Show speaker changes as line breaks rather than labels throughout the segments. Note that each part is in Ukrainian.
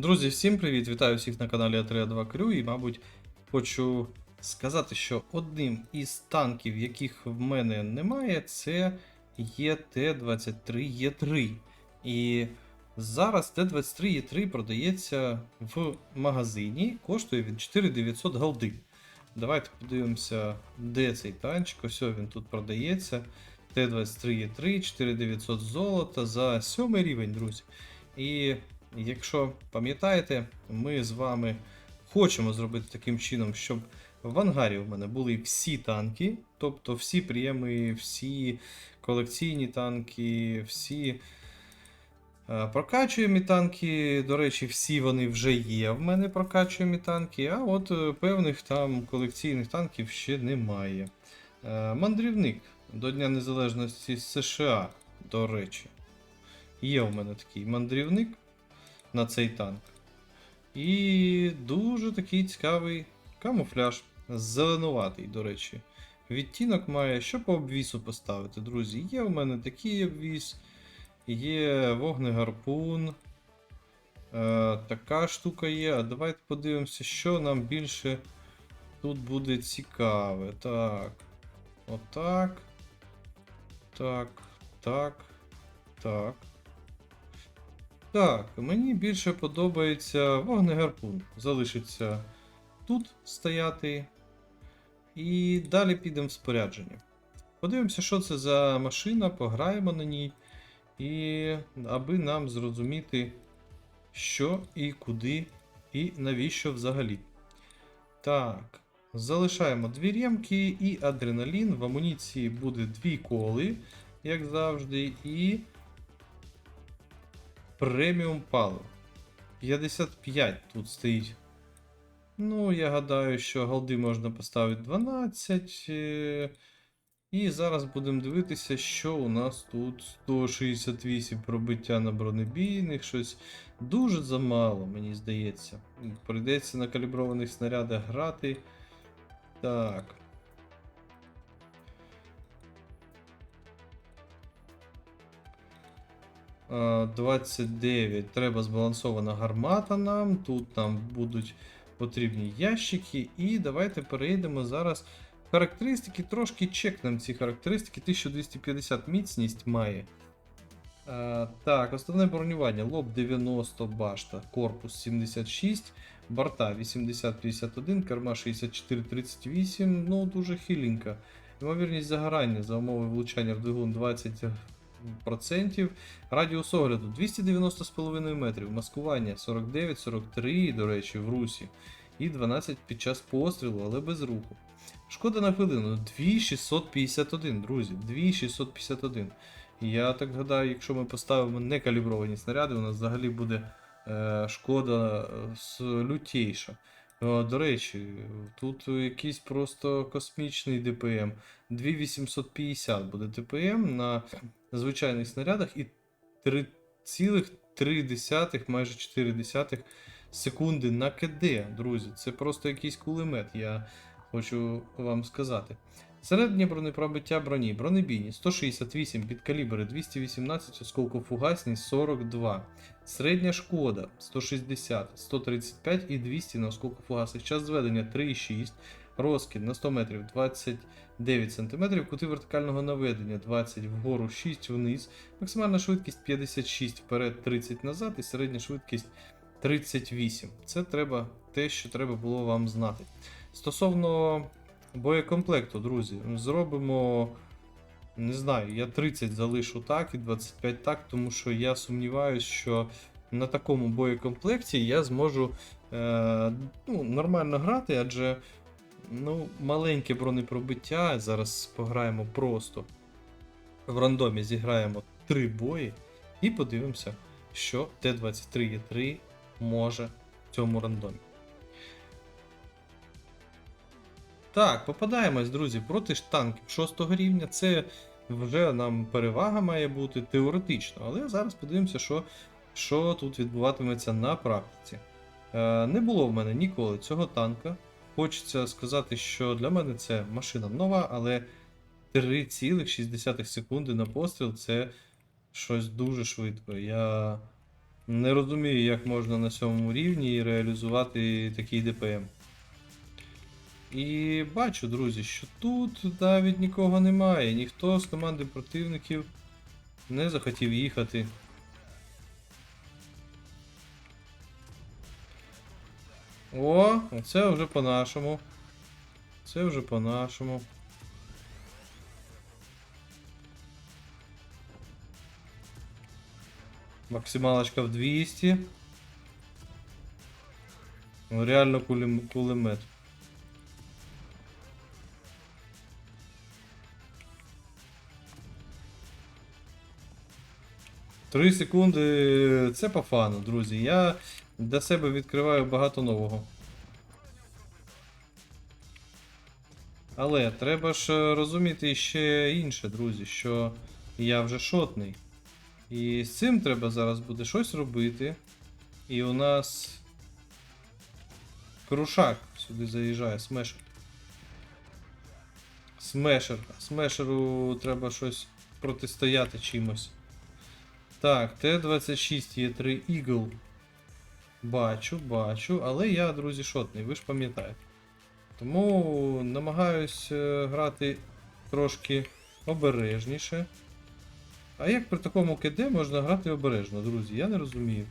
Друзі, всім привіт! Вітаю всіх на каналі А32 Крю і, мабуть, хочу сказати, що одним із танків, яких в мене немає, це є Т-23Е3. І зараз Т-23Е3 продається в магазині, коштує він 4900 голди. Давайте подивимося, де цей танчик. Ось він тут продається. Т-23Е3, 4900 золота за 7 рівень, друзі. І Якщо пам'ятаєте, ми з вами хочемо зробити таким чином, щоб в ангарі у мене були всі танки, тобто всі прийеми, всі колекційні танки, всі е, прокачуємі танки. До речі, всі вони вже є в мене прокачуємі танки, а от е, певних там колекційних танків ще немає. Е, Мандрівник до Дня Незалежності США, до речі. Є у мене такий мандрівник на цей танк. І дуже такий цікавий камуфляж. Зеленуватий, до речі. Відтінок має, що по обвісу поставити, друзі. Є у мене такий обвіс, є вогнегарпун. Е, така штука є. А давайте подивимося, що нам більше тут буде цікаве. Так. Отак. Так. Так. Так. Так, мені більше подобається вогнегарпун. Залишиться тут стояти. І далі підемо в спорядження. Подивимося, що це за машина, пограємо на ній. І аби нам зрозуміти, що і куди, і навіщо взагалі. Так, залишаємо дві ремки і адреналін. В амуніції буде дві коли, як завжди, і преміум паливо. 55 тут стоїть. Ну, я гадаю, що голди можна поставити 12. е, І зараз будемо дивитися, що у нас тут 168 пробиття на бронебійних, щось дуже замало, мені здається. Прийдеться на каліброваних снарядах грати. Так. 29. Треба збалансована гармата нам. Тут нам будуть потрібні ящики. І давайте перейдемо зараз. Характеристики трошки чекнемо ці характеристики. 1250 міцність має. Е, так, основне бронювання. Лоб 90 башта, корпус 76, борта 80-51, керма 64-38, ну дуже хиленько. Ймовірність загорання за умови влучання в двигун 20%. Радіус огляду 290,5 метрів, маскування 49-43, до речі, в русі. І 12 під час пострілу, але без руху. Шкода на хвилину 2651, друзі. 2651. Я так гадаю, якщо ми поставимо некалібровані снаряди, у нас взагалі буде е, шкода е, лютейша. Е, До речі, тут якийсь просто космічний ДПМ. 2850 буде ДПМ на звичайних снарядах і 3,3, майже 4 секунди на КД, друзі. Це просто якийсь кулемет, я хочу вам сказати. Середнє бронепробиття броні. Бронебійні 168 під калібри 218 осколкофугасність 42. Середня шкода 160, 135 і 200 на осколкофугасних. Час зведення 3,6. Розкид на 100 метрів 29 см, кути вертикального наведення 20 вгору, 6 вниз, максимальна швидкість 56 вперед, 30 назад і середня швидкість 38. Це треба те, що треба було вам знати. Стосовно боєкомплекту, друзі, зробимо. Не знаю, я 30 залишу так і 25 так, тому що я сумніваюся, що на такому боєкомплекті я зможу е, ну, нормально грати, адже ну, маленьке бронепробиття. Зараз пограємо просто в рандомі, зіграємо 3 бої і подивимося, що Т-23Е3 може в цьому рандомі. Так, попадаємось, друзі, проти ж танків 6 рівня. Це вже нам перевага має бути теоретично, але зараз подивимося, що, що тут відбуватиметься на практиці. Е, не було в мене ніколи цього танка. Хочеться сказати, що для мене це машина нова, але 3,6 секунди на постріл це щось дуже швидко. Я Не розумію, як можна на сьомому рівні реалізувати такий ДПМ. І бачу, друзі, що тут навіть нікого немає. Ніхто з команди противників не захотів їхати. О, оце вже по-нашому. Це вже по-нашому. Максималочка в 200. Ну, реально кулем- кулемет. Три секунди це по фану, друзі. Я для себе відкриваю багато нового. Але треба ж е, розуміти ще інше, друзі, що я вже шотний. І з цим треба зараз буде щось робити. І у нас крушак сюди заїжджає, смешер. Смешер. Смешеру треба щось протистояти чимось. Так, Т-26 є 3 Eagle. Бачу, бачу, але я, друзі, шотний, ви ж пам'ятаєте. Тому намагаюсь е, грати трошки обережніше. А як при такому КД можна грати обережно, друзі? Я не розумію.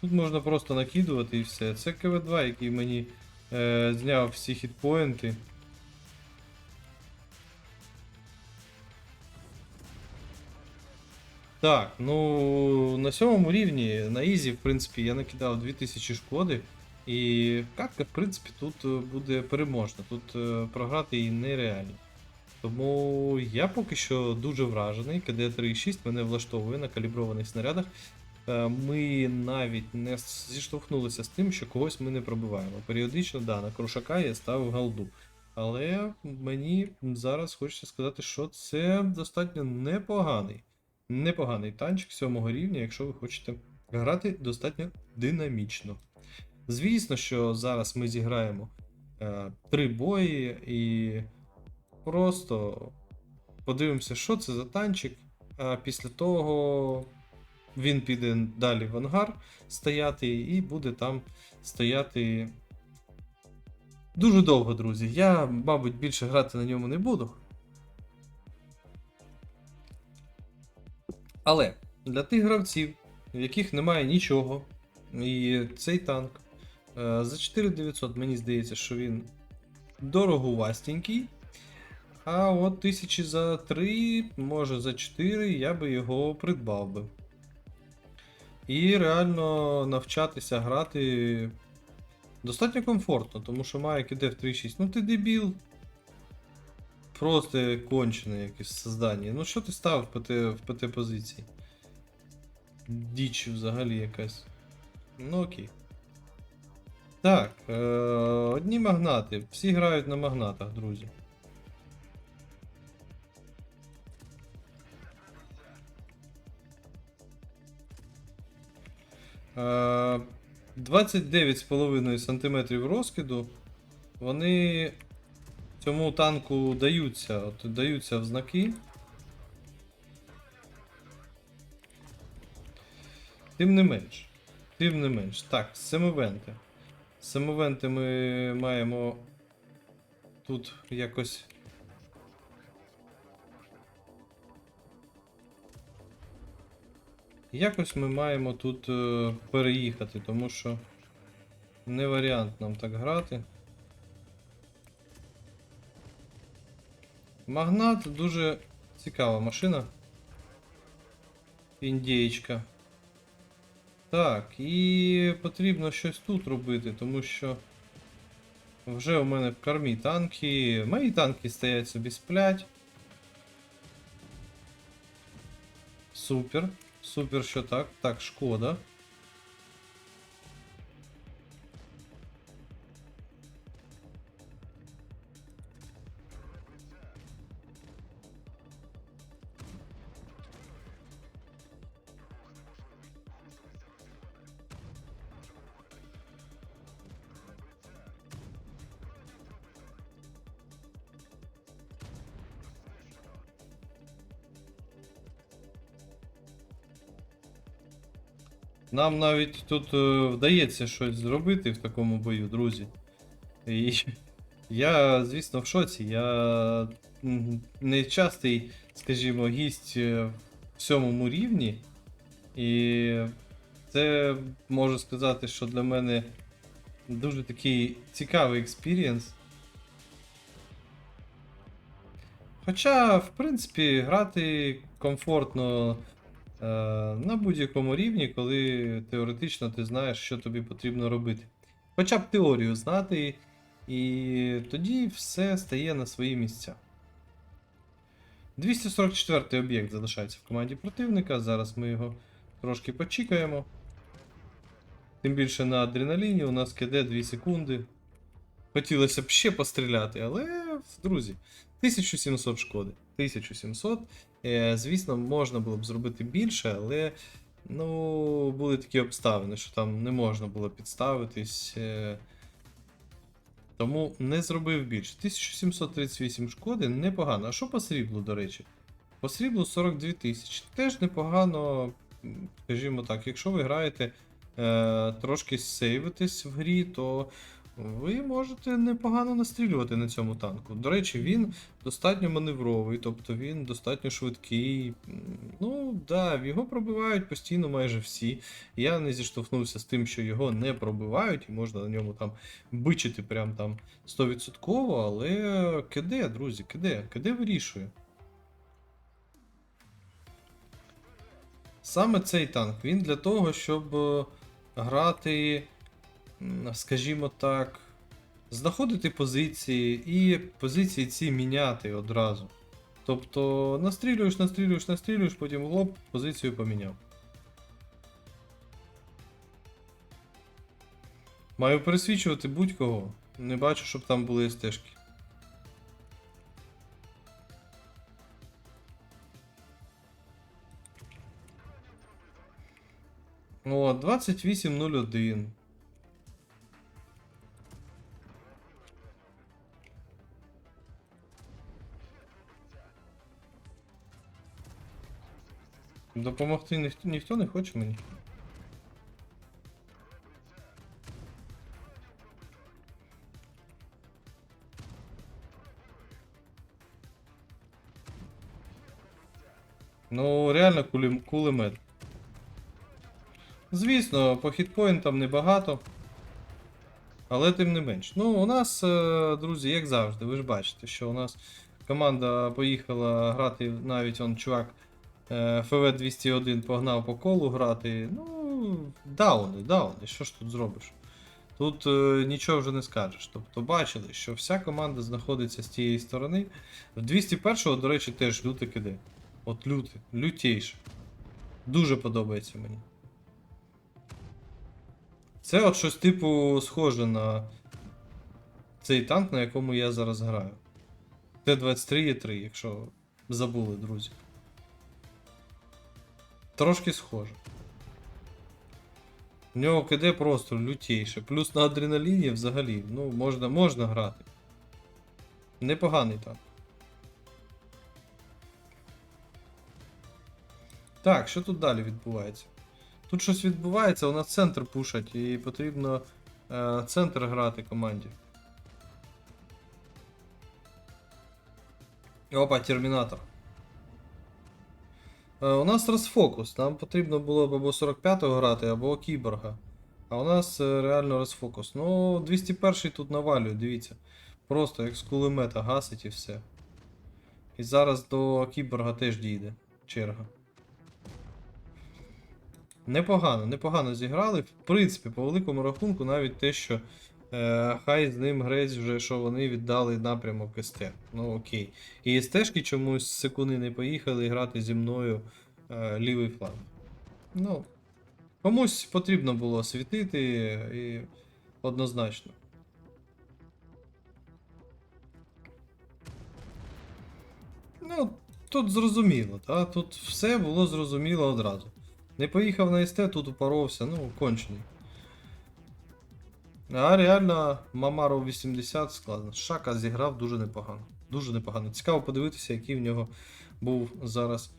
Тут можна просто накидувати і все. Це КВ2, який мені е, зняв всі хітпоінти. Так, ну на сьомому рівні на Ізі, в принципі, я накидав 2000 шкоди. І катка, в принципі, тут е, буде переможна. Тут е, програти її нереально. Тому я поки що дуже вражений. КД 3.6 мене влаштовує на каліброваних снарядах. Е, Ми навіть не зіштовхнулися з тим, що когось ми не пробиваємо. Періодично, да, на крушака я ставив голду. Але мені зараз хочеться сказати, що це достатньо непоганий. Непоганий танчик сьомого рівня, якщо ви хочете грати достатньо динамічно. Звісно, що зараз ми зіграємо е, три бої і просто подивимося, що це за танчик. А після того він піде далі в ангар стояти і буде там стояти дуже довго, друзі. Я, мабуть, більше грати на ньому не буду. Але для тих гравців, в яких немає нічого, і цей танк е, за 4900 мені здається, що він дороговастенький. А от тисячі за 3, може за 4 я би його придбав би. І реально навчатися грати достатньо комфортно, тому що має іде в 3.6. Ну ти дебіл. Просто кончене якесь создання. Ну що ти став в ПТ, в ПТ позиції? Діч взагалі якась. Ну окей. Так, е- одні магнати. Всі грають на магнатах, друзі. Е, 29,5 см розкиду. Вони цьому танку даються, от, даються в знаки. Тим не менш. Тим не менш. Так, семивенти. Семивенти ми маємо тут якось. Якось ми маємо тут е, переїхати, тому що не варіант нам так грати. Магнат дуже цікава машина. Індієчка. Так, і потрібно щось тут робити, тому що вже у мене в кормі танки. Мої танки стоять собі сплять. Супер. Супер, що так. Так, шкода. Нам навіть тут е, вдається щось зробити в такому бою, друзі. І я, звісно, в шоці. Я не частий, скажімо, гість е, в сьомому рівні. І це можу сказати, що для мене дуже такий цікавий експірієнс. Хоча, в принципі, грати комфортно на будь-якому рівні, коли теоретично ти знаєш, що тобі потрібно робити. Хоча б теорію знати, і тоді все стає на свої місця. 244 об'єкт залишається в команді противника. Зараз ми його трошки почікаємо. Тим більше на адреналіні у нас киде 2 секунди. Хотілося б ще постріляти, але, друзі, 1700 шкоди. 1700. Е, звісно, можна було б зробити більше, але ну, були такі обставини, що там не можна було підставитись. Е, тому не зробив більше. 1738 шкоди непогано. А що по сріблу, до речі? По сріблу 42 тисячі. Теж непогано, скажімо так, якщо ви граєте е, трошки сейвитись в грі, то ви можете непогано настрілювати на цьому танку. До речі, він достатньо маневровий, тобто він достатньо швидкий. Ну, да, його пробивають постійно майже всі. Я не зіштовхнувся з тим, що його не пробивають, і можна на ньому там бичити прям там 100%, але киде, друзі, киде, киде вирішує. Саме цей танк, він для того, щоб е, грати, скажімо так, знаходити позиції і позиції ці міняти одразу. Тобто настрілюєш, настрілюєш, настрілюєш, потім лоп, позицію поміняв. Маю пересвічувати будь-кого. Не бачу, щоб там були стежки. О, 28.01. Допомогти ніхто, ніхто не хоче мені. Ну, реально кулі, кулемет. Звісно, по хітпоінтам небагато. Але тим не менш. Ну, у нас, е, друзі, як завжди, ви ж бачите, що у нас команда поїхала грати, навіть он чувак ФВ-201 погнав по колу грати. Ну, дауни, дауни, що ж тут зробиш? Тут е, нічого вже не скажеш. Тобто бачили, що вся команда знаходиться з тієї сторони. В 201-го, до речі, теж люте киде. От люте, лютейше. Дуже подобається мені. Це от щось типу схоже на цей танк, на якому я зараз граю. Т-23Е3, якщо забули, друзі. Трошки схоже. В нього КД просто лютейше. Плюс на адреналіні взагалі. Ну, можна, можна грати. Непоганий танк. Так, що тут далі відбувається? Тут щось відбувається, у нас центр пушать, і потрібно е, центр грати команді. Опа, термінатор. Е, у нас розфокус. Нам потрібно було б або 45-го грати, або кіборга. А у нас е, реально розфокус. Ну, 201 тут навалює, дивіться. Просто як з кулемета гасить і все. І зараз до кіборга теж дійде черга. Непогано, непогано зіграли. В принципі, по великому рахунку, навіть те, що е, хай з ним грець вже, що вони віддали напрямок СТ. Ну окей. І СТшки чомусь секунди не поїхали грати зі мною е, лівий фланг. Ну, комусь потрібно було світити і однозначно. Ну, тут зрозуміло, та? тут все було зрозуміло одразу. Не поїхав на СТ, тут упоровся, ну, кончений. А реально Мамару 80 складно. Шака зіграв дуже непогано. Дуже непогано. Цікаво подивитися, який в нього був зараз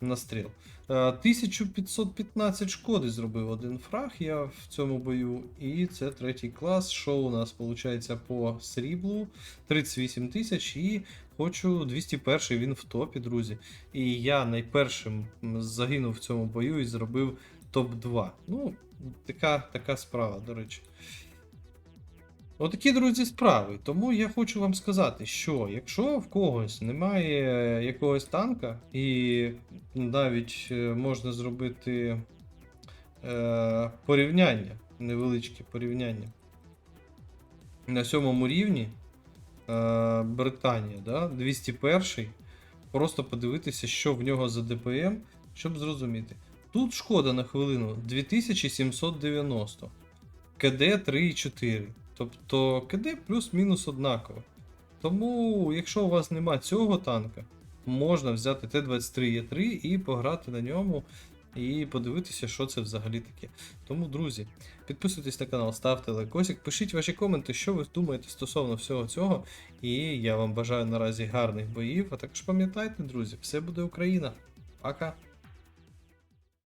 настріл. Е, 1515 шкоди зробив один фраг я в цьому бою. І це третій клас. Що у нас виходить по сріблу? 38 тисяч і хочу 201 він в топі, друзі. І я найпершим загинув в цьому бою і зробив топ-2. Ну, така, така справа, до речі. Отакі, друзі, справи. Тому я хочу вам сказати, що якщо в когось немає якогось танка, і навіть е, можна зробити е, порівняння, невеличке порівняння. На сьомому рівні е, Британія, да, 201 просто подивитися, що в нього за ДПМ, щоб зрозуміти. Тут шкода на хвилину 2790, КД 3,4. Тобто КД плюс-мінус однаково. Тому, якщо у вас нема цього танка, можна взяти Т-23Е3 і пограти на ньому, і подивитися, що це взагалі таке. Тому, друзі, підписуйтесь на канал, ставте лайкосик, пишіть ваші коменти, що ви думаєте стосовно всього цього. І я вам бажаю наразі гарних боїв. А також пам'ятайте, друзі, все буде Україна. Пока!